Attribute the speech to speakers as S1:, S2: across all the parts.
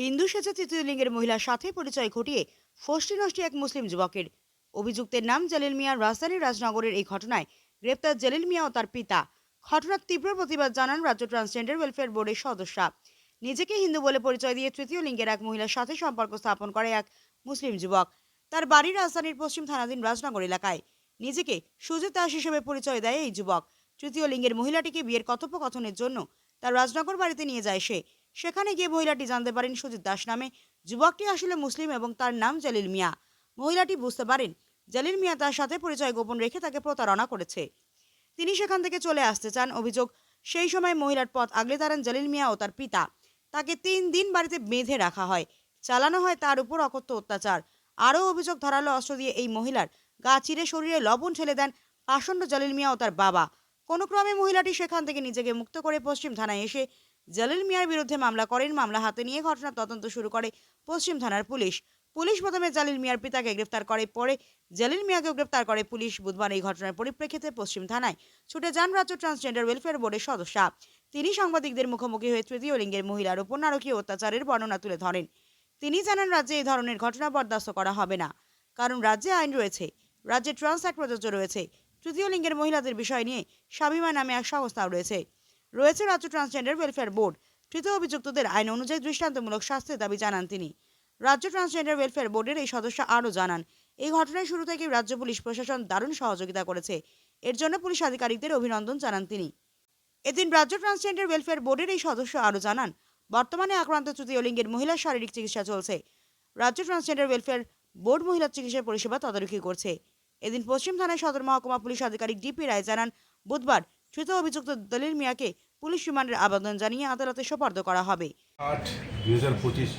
S1: হিন্দু সেজে তৃতীয় লিঙ্গের মহিলার সাথে পরিচয় ঘটিয়ে ফষ্টি নষ্টি এক মুসলিম যুবকের। অভিযুক্তের নাম জালিল মিয়া রাজধানীর রাজনগরের এই ঘটনায় গ্রেপ্তার জালিল মিয়া ও তার পিতা। ঘটনার তীব্র প্রতিবাদ জানান রাজ্য ট্রান্সজেন্ডার ওয়েলফেয়ার বোর্ডের সদস্যা। নিজেকে হিন্দু বলে পরিচয় দিয়ে তৃতীয় লিঙ্গের এক মহিলার সাথে সম্পর্ক স্থাপন করে এক মুসলিম যুবক। তার বাড়ি রাজধানীর পশ্চিম থানাধীন রাজনগর এলাকায়। নিজেকে সুজিত দাস হিসেবে পরিচয় দেয় এই যুবক। তৃতীয় লিঙ্গের মহিলাটিকে বিয়ের কথোপকথনের জন্য তার রাজনগর বাড়িতে নিয়ে যায় সে। সেখানে গিয়ে মহিলাটি জানতে পারেন সুজিত দাস নামে যুবকটি আসলে মুসলিম এবং তার নাম জালিল মিয়া। মহিলাটি বুঝতে পারেন জালিল মিয়া তার সাথে পরিচয় গোপন রেখে তাকে প্রতারণা করেছে। তিনি সেখান থেকে চলে আসতে চান। অভিযোগ, সেই সময় মহিলার পথ আগলে দাঁড়ান জালিল মিয়া ও তার পিতা। তাকে তিন দিন বাড়িতে বেঁধে রাখা হয়। চালানো হয় তার উপর অকথ্য অত্যাচার। আরও অভিযোগ ধরালো অস্ত্র দিয়ে এই মহিলার গা চিরে শরীরে লবণ ঠেলে দেন পাষণ্ড জালিল মিয়া ও তার বাবা। কোনো ক্রমে মহিলাটি সেখান থেকে নিজেকে মুক্ত করে পশ্চিম থানায় এসে জালিল মিয়ার বিরুদ্ধে মামলা করেন, মামলা হাতে নিয়ে ঘটনার তদন্ত শুরু করে পশ্চিম থানার পুলিশ। পুলিশ প্রথমে জালিল মিয়ার পিতাকে গ্রেফতার করে, পরে জালিল মিয়াকেও গ্রেফতার করে পুলিশ। বুধবার এই ঘটনার পরিপ্রেক্ষিতে পশ্চিম থানায় ছুটে যান রাজ্য ট্রান্সজেন্ডার ওয়েলফেয়ার বোর্ডের সদস্যা। তিনি সাংবাদিকদের মুখোমুখি হয়ে তৃতীয় লিঙ্গের মহিলার ওপর নারকীয় অত্যাচারের বর্ণনা তুলে ধরেন। তিনি জানান, রাজ্যে এই ধরনের ঘটনা বরদাস্ত করা হবে না, কারণ রাজ্যে আইন রয়েছে, রাজ্যে ট্রান্স অ্যাক্ট প্রযোজ্য রয়েছে। তৃতীয় লিঙ্গের মহিলাদের বিষয় নিয়ে স্বাভিমান নামে এক সংস্থাও রয়েছে। রয়েছে রাজ্য ট্রান্সজেন্ডার ওয়েলফেয়ার বোর্ড তৃতীয় অভিযুক্তদের আইন অনুযায়ী দৃষ্টান্তমূলক শাস্তির দাবি জানান তিনি। রাজ্য ট্রান্সজেন্ডার ওয়েলফেয়ার বোর্ডের এই সদস্য আরও জানান, এই ঘটনায় শুরু থেকেই রাজ্য পুলিশ প্রশাসন দারুণ সহযোগিতা করেছে। এর জন্য পুলিশ আধিকারিকদের অভিনন্দন জানান তিনি। এদিন রাজ্য ট্রান্সজেন্ডার ওয়েলফেয়ার বোর্ডের এই সদস্য আরও জানান, বর্তমানে আক্রান্ত তৃতীয় লিঙ্গের মহিলার শারীরিক চিকিৎসা চলছে। রাজ্য ট্রান্সজেন্ডার ওয়েলফেয়ার বোর্ড মহিলা চিকিৎসা পরিষেবা তদারকি করছে। এদিন পশ্চিম থানায় সদর মহকুমা পুলিশ আধিকারিক ডিপি রায় জানান, বুধবার তৃতীয় অভিযুক্ত দলিল মিয়াকে পুলিশ রিমান্ডের আবেদন জানিয়ে আদালতে সোপর্দ করা হবে।
S2: আট দুই হাজার পঁচিশ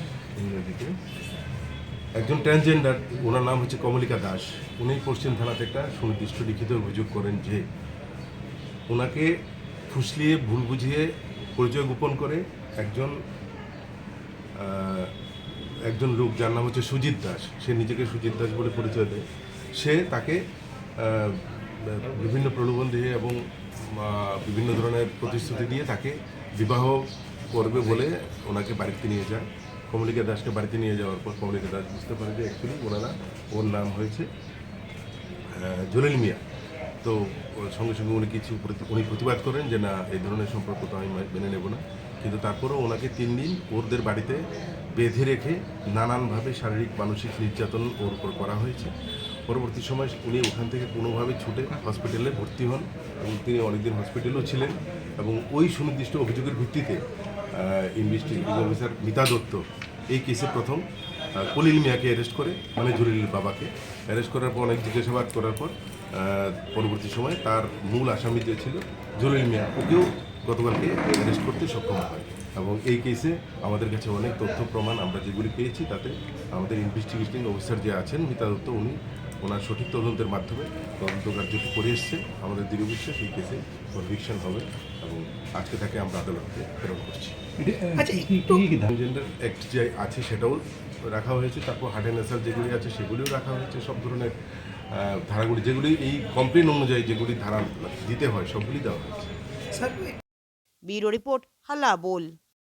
S2: একজন ট্রান্সজেন্ডার ওনার নাম হচ্ছে কমলিকা দাস। উনি পশ্চিম থানাতে একটা সুনির্দিষ্ট লিখিত অভিযোগ করেন যে ওনাকে ফুসলিয়ে, ভুল বুঝিয়ে পরিচয় গোপন করে একজন একজন লোক যার নাম হচ্ছে সুজিত দাস, সে নিজেকে সুজিত দাস বলে পরিচয় দেয়। সে তাকে বিভিন্ন প্রলোভন দিয়ে এবং বিভিন্ন ধরনের প্রতিশ্রুতি দিয়ে তাকে বিবাহ করবে বলে ওনাকে বাড়িতে নিয়ে যায়। কমলিকা দাসকে বাড়িতে নিয়ে যাওয়ার পর কমলিকা দাস বুঝতে পারে যে অ্যাকচুয়ালি ওনারা ওর নাম হয়েছে জলিল মিয়া। তো সঙ্গে সঙ্গে উনি কিছু উনি প্রতিবাদ করেন যে না, এই ধরনের সম্পর্ক তো আমি মেনে নেব না। কিন্তু তারপরেও ওনাকে তিন দিন ওরদের বাড়িতে বেঁধে রেখে নানানভাবে শারীরিক, মানসিক নির্যাতন ওর উপর করা হয়েছে। পরবর্তী সময় উনি ওখান থেকে কোনোভাবে ছুটে হসপিটালে ভর্তি হন এবং তিনি অনেকদিন হসপিটালেও ছিলেন এবং ওই সুনির্দিষ্ট অভিযোগের ভিত্তিতে ইনভেস্টিগেটিং অফিসার মিতা দত্ত এই কেসে প্রথম কলিল মিয়াকে অ্যারেস্ট করে মানে জলিল বাবাকে অ্যারেস্ট করার পর, অনেক জিজ্ঞাসাবাদ করার পর পরবর্তী সময় তার মূল আসামি যে ছিল জলিল মিয়া, ওকেও গতকালকে অ্যারেস্ট করতে সক্ষম হয় এবং এই কেসে আমাদের কাছে অনেক তথ্য প্রমাণ আমরা যেগুলি পেয়েছি, তাতে আমাদের ইনভেস্টিগেটিং অফিসার যে আছেন, মিতা দত্ত, উনি ওনার সঠিক তদন্তের মাধ্যমে তদন্ত কার্যটি করে এসছে। আমাদের দৃঢ় বিশ্বাস এই কেসে কনভিকশন হবে এবং আজকে তাকে আমরা আদালতে প্রেরণ করছি।
S3: আচ্ছা একটু
S2: অ্যাক্ট যে আছে সেটাও রাখা হয়েছে তারপর হার্ড অ্যান্ড যেগুলি আছে সেগুলিও রাখা হয়েছে সব ধরনের ধারাগুলি যেগুলি এই কমপ্লেন অনুযায়ী যেগুলি ধারা দিতে হয় সবগুলি দেওয়া হয়েছে।
S3: স্যার
S1: ব্যুরো রিপোর্ট হালা বোল